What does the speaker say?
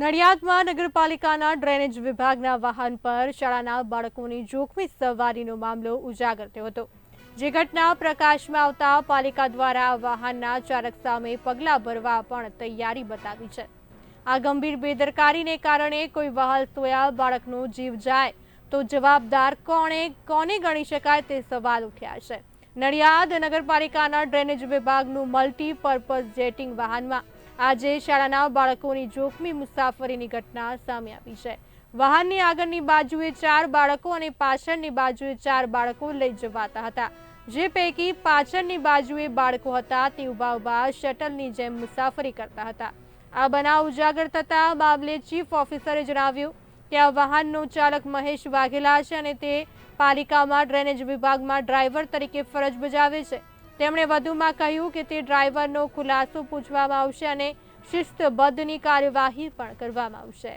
નડિયાદમાં નગરપાલિકાના ડ્રેનેજ વિભાગના વાહન પર શાળાના બાળકોની જોખમી સવારીનો મામલો ઉજાગર થયો હતો. જે ઘટના પ્રકાશમાં આવતા પાલિકા દ્વારા વાહનના ચાલક સામે પગલાં ભરવા પણ તૈયારી બતાવી છે. આ ગંભીર બેદરકારીને કારણે કોઈ વહાલ સોયા બાળકનો જીવ જાય તો જવાબદાર કોણે, કોને ગણી શકાય તે સવાલ ઉઠ્યા છે. નડિયાદ નગરપાલિકાના ડ્રેનેજ વિભાગનું મલ્ટીપર્પઝ જેટિંગ વાહનમાં આજે શાળાના બાળકોની જોખમી મુસાફરીની ઘટના સામે આવી છે. વાહનની આગળની બાજુએ ચાર બાળકો અને પાછળની બાજુએ ચાર બાળકો લઈ જવાતા હતા. જે પૈકી પાછળની બાજુએ બાળકો હતા તે ઊભા ઊભા શટલની જેમ મુસાફરી કરતા હતા. આ બનાવ ઉજાગર થતા મામલે ચીફ ઓફિસરે જણાવ્યું કે આ વાહનનો ચાલક મહેશ વાઘેલા છે અને તે પાલિકામાં ડ્રેનેજ વિભાગમાં ડ્રાઈવર તરીકે ફરજ બજાવે છે. તેમણે વધુમાં કહ્યું કે તે ડ્રાઈવરનો ખુલાસો પૂછવામાં આવશે અને શિસ્તબદ્ધની કાર્યવાહી પણ કરવામાં આવશે.